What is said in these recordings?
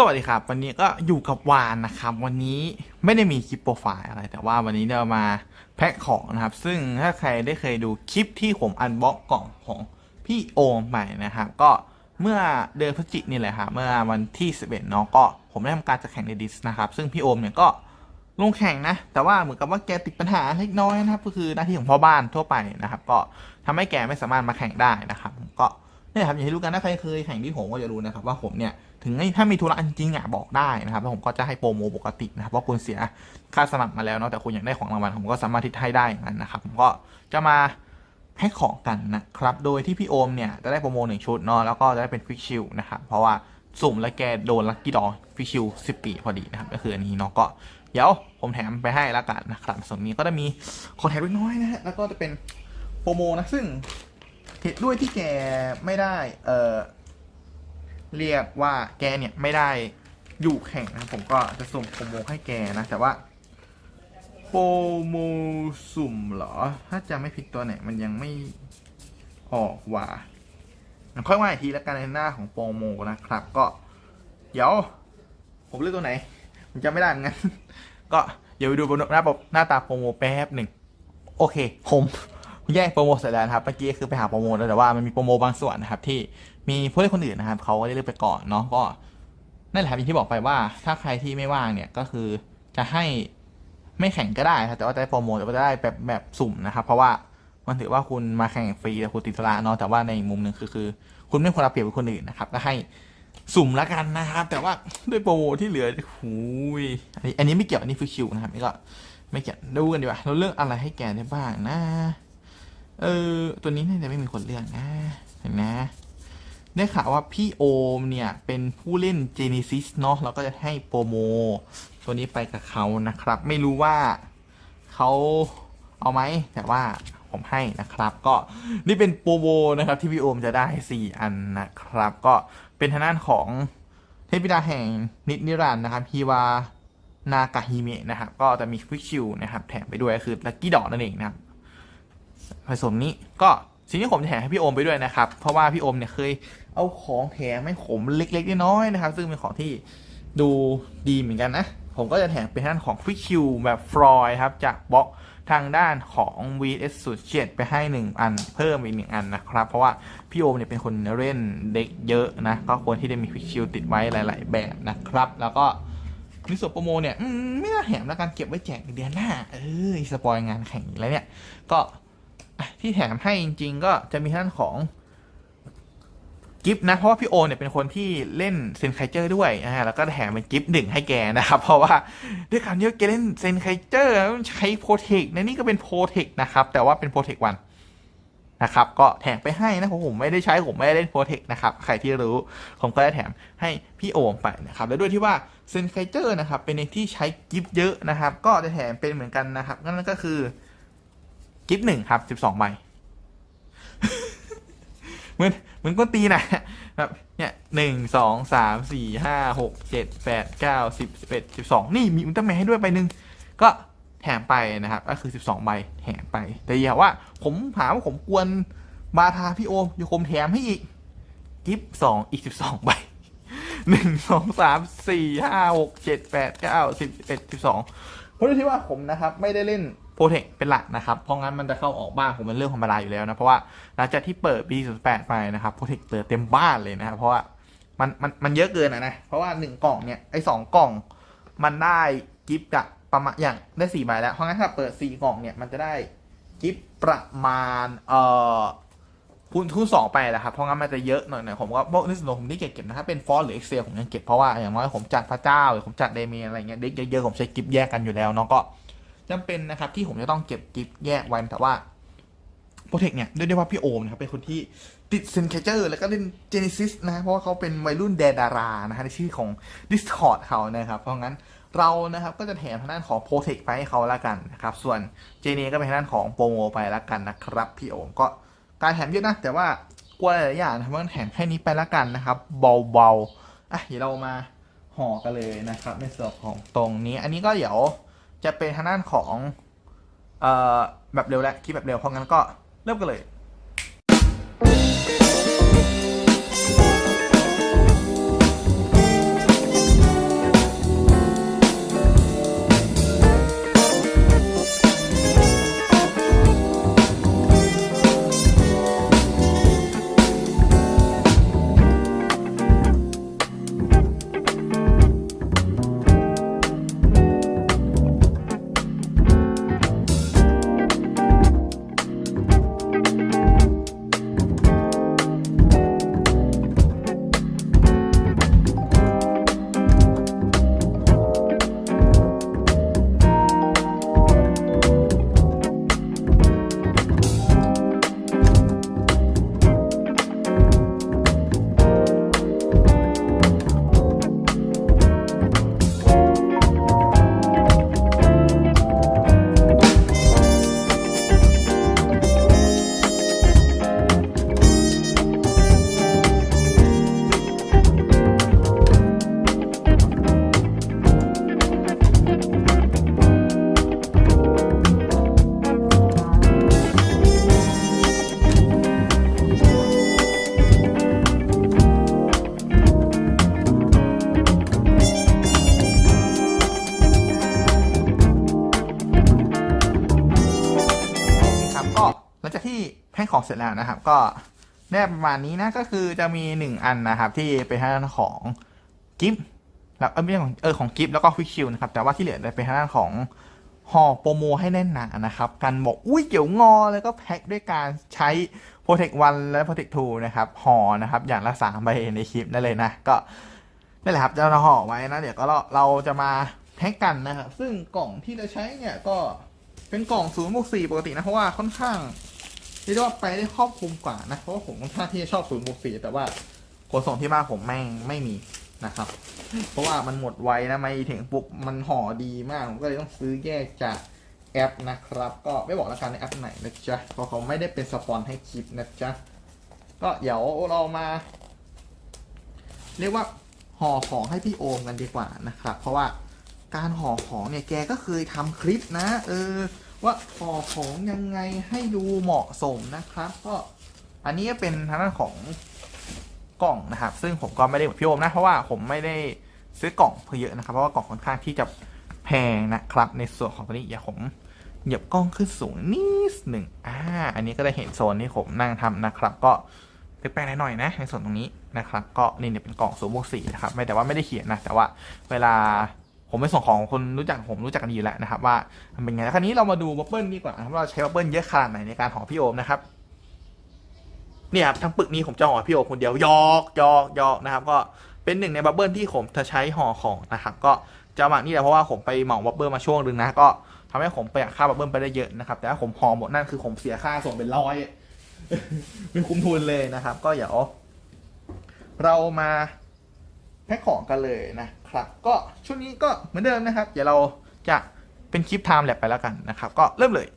สวัสดีครับ วันนี้ก็อยู่กับวานนะครับ วันนี้ไม่ได้มีคลิปโปรไฟล์อะไร แต่ว่าวันนี้เรามาแพ็คของนะครับ ซึ่งถ้าใครได้เคยดูคลิปที่ผมอันบ็อกกล่องของพี่โอมไปนะครับ ก็เมื่อเดือนพฤศจิกายนนี่แหละครับเมื่อวันที่11เนาะก็ผมได้ทำการจะแข่งในดิสนะครับ ซึ่งพี่โอมเนี่ยก็ลงแข่งนะ แต่ว่าเหมือนกับว่าแกติดปัญหาเล็กน้อยนะครับ ก็คือหน้าที่ของพ่อบ้านทั่วไปนะครับ ก็ทำให้แกไม่สามารถมาแข่งได้นะครับก็ นี่ครับอย่างที่รู้กันถ้าใครเคยแข่งที่ผมก็จะรู้นะครับว่าผมเนี่ยถึงถ้ามีธุระจริงอะบอกได้นะครับแล้วผมก็จะให้โปรโมปกตินะครับเพราะคุณเสียค่าสมัครมาแล้วเนาะแต่คุณอยากได้ของรางวัลผมก็สามารถที่ให้ได้อย่างนั้นนะครับผมก็จะมาให้ของกันนะครับ โดยที่พี่โอมเนี่ยจะได้โปรโมหนึ่งชุดเนาะแล้วก็จะได้เป็นควิกชิลนะครับเพราะว่าสุ่มแล้วแกโดนลัคกี้ดอควิกชิลสิบปีพอดีนะครับก็คืออันนี้เนาะก็เดี๋ยวผมแถมไปให้ละกันนะครับส่วนนี้ก็จะมีของแถมเล็กน้อยนะฮะแล้วก็จะเป็นโปรโมนะซึ่ง เหตุด้วยที่แกไม่ได้ เออเรียกว่าแกเนี่ยไม่ได้อยู่แข่งนะผมก็จะส่งโปรโมให้แกนะ แต่ว่า โปรโมสุ่มเหรอ ถ้าจะไม่ผิดตัวไหนมันยังไม่ออกว่าค่อยว่าอีกทีแล้วกันในหน้าของโปรโมนะครับ ก็ เดี๋ยว ผมเลือกตัวไหนผมจำไม่ได้เหมือนกันก็เดี๋ยวไปดูบนหน้าหน้าตาโปรโมแป๊บหนึ่งโอเคผม แยกโปรโมเสร็จแล้วนะครับเมื่อกี้คือไปหาโปรโมแล้วแต่ว่ามันมีโปรโมบางส่วนนะครับที่มีผู้เล่นคนอื่นนะครับเขาก็ได้เลือกไปก่อนเนาะก็นั่นแหละครับอย่างที่บอกไปว่าถ้าใครที่ไม่ว่างเนี่ยก็คือจะให้ไม่แข่งก็ได้ครับแต่ว่าได้โปรโมแต่ว่าจะได้แบบแบบสุ่มนะครับ เพราะว่ามันถือว่าคุณมาแข่งฟรีแต่คุณติดธุระเนาะแต่ว่าในมุมหนึ่งคือคือ คุณไม่ควรเอาเปรียบคนอื่นนะครับก็ให้สุ่มละกันนะครับ แต่ว่าด้วยโปรโมที่เหลือหูยอันนี้อันนี้ไม่เกี่ยวอันนี้ฟิชิวนะครับนี่ก็ไม่เกี่ยวดูกันดีกว่าเราเลือกอะไรให้แกได้บ้างนะ เออ ตัวนี้น่าจะไม่มีคนเลือกนะ เห็นนะ ได้ข่าวว่าพี่โอมเนี่ย เป็นผู้เล่น Genesis เนาะเราก็จะให้โปรโม ตัวนี้ไปกับเขานะครับ ไม่รู้ว่าเขาเอาไหม แต่ว่าผมให้นะครับ ก็นี่เป็นโปรโมนะครับ ที่พี่โอมจะได้ 4 อันนะครับ ก็เป็นทางด้านของเทพิดาแห่งนิดนิรันดร์นะครับฮีวานากาฮิเมะนะครับ ก็จะมีควิกชิลนะครับ แถมไปด้วยก็คือลักกี้ดอกนั่นเองนะครับ ผสมนี้ก็สิ่งที่ผมแถมให้พี่โอมไปด้วยนะครับ เพราะว่าพี่โอมเนี่ยเคยเอาของแถมให้ผมเล็กๆน้อยๆนะครับ ซึ่งเป็นของที่ดูดีเหมือนกันนะ ผมก็จะแถมเป็นด้านของฟิคิวแบบฟลอยครับ จากบล็อกทางด้านของ VS 0 7ไปให้ 1 อันเพิ่มอีกหนึ่งอันนะครับ เพราะว่าพี่โอมเนี่ยเป็นคนเล่นเด็กเยอะนะ ก็ควรที่จะมีฟิคิวติดไว้หลาย ๆ แบบนะครับ แล้วก็ในส่วนโปรโมเนี่ยไม่น่าแถมแล้วกันเก็บไว้แจกเดือนหน้า เออสปอยงานแข่งอีกแล้วเนี่ย ก็ ที่แถมให้จริง ๆ ก็จะมีท่านของกิฟต์นะ เพราะว่าพี่โอเนี่ยเป็นคนที่เล่นเซนไคเจอร์ด้วยนะฮะแล้วก็แถมเป็นกิฟต์หนึ่งให้แกนะครับ เพราะว่าด้วยการที่แกเล่นเซนไคเจอร์ใช้โปรเทคในนี่ก็เป็นโปรเทคนะครับ แต่ว่าเป็นโปรเทควันนะครับ ก็แถมไปให้นะผมไม่ได้ใช้ผมไม่ได้เล่นโปรเทคนะครับ ใครที่รู้ผมก็ได้แถมให้พี่โอมไปนะครับ แล้วด้วยที่ว่าเซนไคเจอร์นะครับ เป็นในที่ใช้กิฟต์เยอะนะครับ ก็จะแถมเป็นเหมือนกันนะครับนั่นก็คือ กิฟต์หนึ่งครับสิบสองใบเหมือนเหมือนก้นตีนะแบบเนี่ยหนึ่งสองสามสี่ห้าหกเจ็ดแปดเก้าสิบสิบเอ็ดสิบสองนี่มีอุลตร้าแมนให้ด้วยใบหนึ่งก็แถมไปนะครับ ก็คือสิบสองใบแถมไป แต่อย่าว่า ผมหาว่าผมกวนบาทาพี่โอมอยู่คมแถมให้อีก กิฟต์สองอีกสิบสองใบหนึ่งสองสามสี่ห้าหกเจ็ดแปดเก้าสิบสิบเอ็ดสิบสองเพราะที่ว่าผมนะครับ ไม่ได้เล่น โปรเทคเป็นหลักนะครับ เพราะงั้นมันจะเข้าออกบ้านผมเป็นเรื่องธรรมดาอยู่แล้วนะ เพราะว่าหลังจากที่เปิดปี08 ไปนะครับโปรเทคเปิดเต็มบ้านเลยนะครับ เพราะว่ามันมันมันเยอะเกินอะนะ เพราะว่าหนึ่งกล่องเนี่ยไอ้สองกล่องมันได้กิฟต์อะประมาณอย่างได้สี่ใบแล้ว เพราะงั้นถ้าเปิดสี่กล่องเนี่ยมันจะได้กิฟต์ประมาณเอ่อคูณคูณสองไปแหละครับ เพราะงั้นมันจะเยอะหน่อยหน่อยผมก็พวกในส่วนผมที่เก็บเก็บนะครับเป็นฟอนต์หรือ Excel ผมยังเก็บเพราะว่าอย่างน้อยผมจัดพระเจ้าหรือผมจัดเดเมีอะไรเงี้ยเด็กเยอะๆผมใช้กิฟต์แยกกันอยู่แล้วเนาะก็ จำเป็นนะครับที่ผมจะต้องเก็บกิฟต์แยกไว้แต่ว่าโปรเทคเนี่ยด้วยด้วยว่าพี่โอมนะครับเป็นคนที่ติดเซนเคเจอร์แล้วก็เล่นเจเนซิสนะเพราะว่าเขาเป็นวัยรุ่นแดนดารานะฮะในชื่อของ Discord เขานะครับ เพราะงั้นเรานะครับก็จะแถมทางด้านของโปรเทคไปให้เขาละกันนะครับ ส่วนเจเนก็เป็นทางด้านของโปรโมไปละกันนะครับ พี่โอมก็การแถมเยอะนะ แต่ว่ากลัวหลายอย่างนะครับมันแถมแค่นี้ไปละกันนะครับ เบาๆอะเดี๋ยวเรามาห่อกันเลยนะครับ ในส่วนของตรงนี้ อันนี้ก็เดี๋ยว จะเป็นทางด้านของเอ่อแบบเร็วและคลิปแบบเร็วเพราะงั้นก็เริ่มกันเลย เสร็จแล้วนะครับ ก็ได้ประมาณนี้นะก็คือจะมีหนึ่งอันนะครับ ที่เป็นทางด้านของกิฟต์แล้วเออไม่ใช่ของเออของกิฟต์แล้วก็ฟิกชิลนะครับ แต่ว่าที่เหลือจะเป็นทางด้านของห่อโปรโมให้แน่นหนานะครับกันบอกอุ้ยเกี่ยวงอแล้วก็แพ็คด้วยการใช้ Protect 1 และ Protect 2 นะครับห่อนะครับ อย่างละสามใบในคลิปนั่นเลยนะ ก็นั่นแหละครับจะเราห่อไว้นะ เดี๋ยวก็เราเราจะมาแพ็กกันนะครับ ซึ่งกล่องที่จะใช้เนี่ยก็เป็นกล่อง0ูนย์บวกสี่ปกตินะ เพราะว่าค่อนข้าง เรียกได้ว่าไปได้ครอบคลุมกว่านะเพราะว่าผมค่อนข้างที่จะชอบ0ูนย์บวกสี่แต่ว่าขนส่งที่บ้านผมแม่งไม่มีนะครับ เพราะว่ามันหมดไวนะไม่ถึงปุ๊บมันห่อดีมากผมก็เลยต้องซื้อแยกจากแอปนะครับ ก็ไม่บอกแล้วกันในแอปไหนนะจ๊ะเพราะเขาไม่ได้เป็นสปอนให้คลิปนะจ๊ะก็เดี๋ยวเรามา เรียกว่าห่อของให้พี่โอมกันดีกว่านะครับ เพราะว่าการห่อของเนี่ยแกก็เคยทำคลิปนะ เออ ว่าห่อของยังไงให้ดูเหมาะสมนะครับ ก็อันนี้ก็เป็นทางด้านของกล่องนะครับ ซึ่งผมก็ไม่ได้เหมือนพี่โอมนะ เพราะว่าผมไม่ได้ซื้อกล่องเพื่อเยอะนะครับ เพราะว่ากล่องค่อนข้างที่จะแพงนะครับ ในส่วนของตัวนี้อย่าผมเหยียบกล้องขึ้นสูงนิดหนึ่งอ่า อันนี้ก็ได้เห็นโซนที่ผมนั่งทำนะครับ ก็แปลกๆหน่อยๆนะ ในส่วนตรงนี้นะครับ ก็นี่เนี่ยเป็นกล่องสูบวกสีนะครับ ไม่แต่ว่าไม่ได้เขียนนะ แต่ว่าเวลา ผมไปส่งของคนรู้จักผมรู้จักกันดีอยู่แล้วนะครับ ว่ามันเป็นไงแล้วคราวนี้เรามาดูบับเบิ้ลดีกว่านะครับว่าเราใช้บับเบิ้ลเยอะขนาดไหนในการห่อพี่โอมนะครับเนี่ยครับทั้งปึกนี้ผมจะห่อพี่โอมคนเดียวยอกยอกยอกนะครับ ก็เป็นหนึ่งในบับเบิ้ลที่ผมจะใช้ห่อของนะครับ ก็จะมานี่แหละเพราะว่าผมไปเหมาบับเบิ้ลมาช่วงนึงนะก็ทำให้ผมประหยัดค่าบับเบิ้ลไปได้เยอะนะครับ แต่ถ้าผมห่อหมดนั่นคือผมเสียค่าส่งเป็นร้อยเป็นคุ้มทุนเลยนะครับ ก็เดี๋ยวเรามาแพ็คของกันเลยนะ ครับ ก็ช่วงนี้ก็เหมือนเดิมนะครับ เดี๋ยวเราจะเป็นคลิปไทม์แลปไปแล้วกันนะครับ ก็เริ่มเลย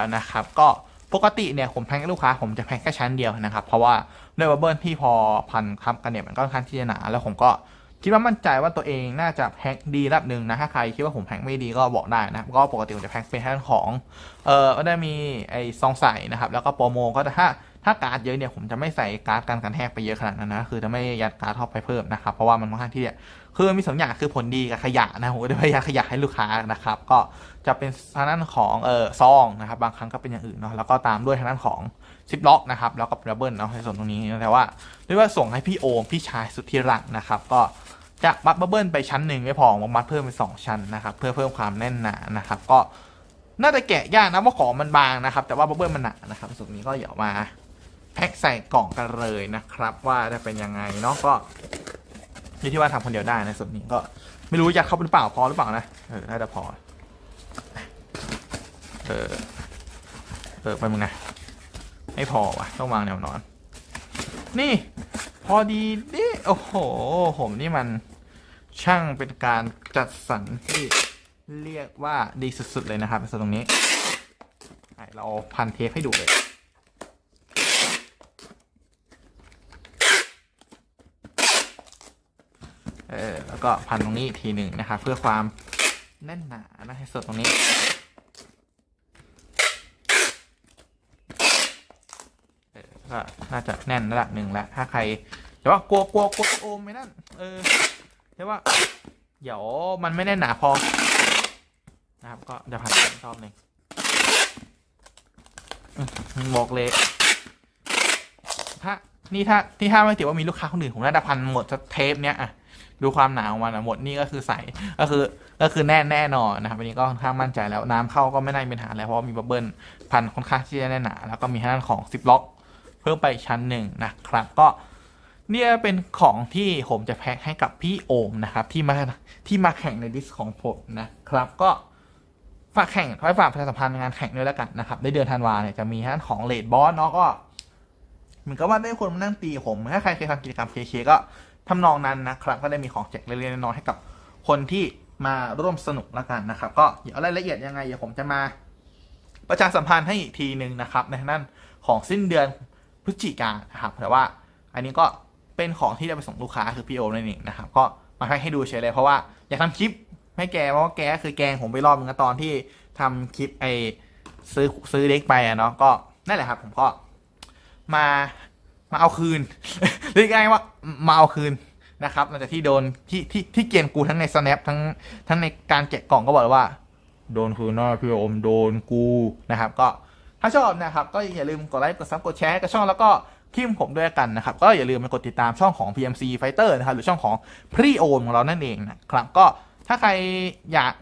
แล้วนะครับ ก็ปกติเนี่ยผมแพ็คให้ลูกค้าผมจะแพ็คแค่ชั้นเดียวนะครับ เพราะว่าด้วยบับเบิลที่พอพันคับกันเนี่ยมันก็ค่อนข้างที่จะหนาแล้วผมก็คิดว่ามั่นใจว่าตัวเองน่าจะแพ็คดีระดับหนึ่งนะถ้าใครคิดว่าผมแพ็คไม่ดีก็บอกได้นะก็ปกติผมจะแพ็คเป็นท่านของเออก็ได้มีไอ้ซองใส่นะครับแล้วก็โปรโมก็ถ้า ถ้าการ์ดเยอะเนี่ยผมจะไม่ใส่การ์ดกันกันแทกไปเยอะขนาดนั้นนะคือจะไม่ยัดการ์ดเข้าไปเพิ่มนะครับเพราะว่ามันค่อนข้างที่จะคือมีสองอย่างคือผลดีกับขยะนะผมก็จะพยายามขยะให้ลูกค้านะครับ ก็จะเป็นทางด้านของเออซองนะครับ บางครั้งก็เป็นอย่างอื่นเนาะแล้วก็ตามด้วยทางด้านของซิปล็อกนะครับแล้วก็ดับเบิลเนาะในส่วนตรงนี้แต่ว่าด้วยว่าส่งให้พี่โอมพี่ชายสุดที่รักนะครับ ก็จะบับเบิลไปชั้นหนึ่งไม่พอมามัดเพิ่มเป็นสองชั้นนะครับ เพื่อเพิ่มความแน่นหนานะครับ ก็น่าจะแกะยากนะว่าของมันบางนะครับ แต่ว่าบับเบิลมันหนานะครับส่วนนี้ก็เดี๋ยวมา แพ็คใส่กล่องกันเลยนะครับ ว่าจะเป็นยังไงเนาะก็อยู่ที่ว่าทำคนเดียวได้ในส่วนนี้ก็ไม่รู้อยากเข้าหรือเปล่าพอหรือเปล่านะเออน่าจะพอเออเออไปมึงนะไม่พอวะต้องวางแนวนอน นี่ พอดีดิโอ้โห ผมนี่มันช่างเป็นการจัดสรรที่เรียกว่าดีสุดๆเลยนะครับส่วนตรงนี้เราพันเทปให้ดูเลย ออแล้วก็พันตรงนี้อีกทีหนึ่งนะครับเพื่อความแน่นหนานะให้สุดตรงนี้เออก็น่าจะแน่นระดับหนึ่งแล้ว ถ้าใครแต่ว่ากลัวกลัวกลัวโอมไม่นั่น เออแต่ว่า เดี๋ยวมันไม่แน่นหนาพอ นะครับ ก็จะพันอีกรอบหนึ่งบอกเลย ถ้านี่ถ้าที่ถ้าไม่ติดว่ามีลูกค้าคนอื่นผมน่าจะพันหมดเทปเนี้ยอะ ดูความหนาของมันหมดนี่ก็คือใสก็คือก็คือแน่แน่นอนนะครับอันนี้ก็ค่อนข้างมั่นใจแล้วน้ำเข้าก็ไม่น่ามีปัญหาแล้วเพราะมีบับเบิ้ลพันค่อนข้างที่จะแน่นหนาแล้วก็มีทางด้านของซิปล็อกเพิ่มไปชั้นหนึ่งนะครับก็เนี่ยเป็นของที่ผมจะแพ็คให้กับพี่โอมนะครับ ที่มาที่มาแข่งในดิสของผมนะครับ ก็ฝากแข่งไว้ฝากประชาสัมพันธ์งานแข่งด้วยแล้วกันนะครับ ในเดือนธันวาเนี่ยจะมีทางด้านของเลดบอสเนาะก็เหมือนกับว่าได้คนมานั่งตีผม ถ้าใครเคยทำกิจกรรมเคเคก็ ทำนองนั้นนะครับ ก็ได้มีของแจกเล็กๆน้อยๆให้กับคนที่มาร่วมสนุกแล้วกันนะครับ ก็เดี๋ยวรายละเอียดยังไงเดี๋ยวผมจะมา ประชาสัมพันธ์ให้อีกทีหนึ่งนะครับ ในทางด้นของสิ้นเดือนพฤศจิกายนนะครับแต่ว่าอันนี้ก็เป็นของที่จะไปส่งลูกค้าคือพี่โอนั่นเองนะครับ ก็มาให้ให้ดูเฉยเลยเพราะว่าอยากทำคลิปให้แกเพราะว่าแกคือแกงผมไปรอบนึงตอนที่ทำคลิปไอซื้อซื้อเด็กไปอะเนาะก็นั่นแหละครับ ผมก็มา มาเอาคืนเรียกง่ายว่ามาเอาคืนนะครับหลังจากที่โดนที่ที่ที่เกียนกูทั้งใน snap ทั้งทั้งในการแกะกล่องก็บอกว่า โดนคืนหน้าพี่โอมโดนกูนะครับ ก็ถ้าชอบนะครับ ก็อย่าลืมกดไลค์กดซับกดแชร์กับช่องแล้วก็คิมผมด้วยกันนะครับ ก็อย่าลืมมากดติดตามช่องของ PMC Fighter นะครับ หรือช่องของพี่โอมของเรานั่นเองนะครับ ก็ถ้าใครอยาก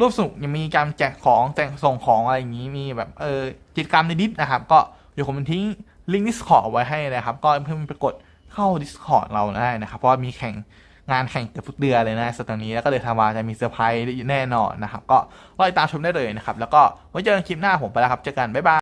ร่วมสนุกยังมีการแจกของแจกส่งของอะไรอย่างนี้มีแบบเออกิจกรรมในดิสนะครับ ก็เดี๋ยวผมทิ้ง ลิงก์ Discord ไว้ให้นะครับ ก็เพื่อไปกดเข้า Discord เราได้นะครับ เพราะมีแข่งงานแข่งเกือบทุกเดือนเลยนะสัปดาห์นี้แล้วก็เลยทำมาจะมีเซอร์ไพรส์แน่นอนนะครับ ก็รอติดตามชมได้เลยนะครับ แล้วก็ไว้เจอกันคลิปหน้าผมไปแล้วครับ เจอกัน บ๊ายบาย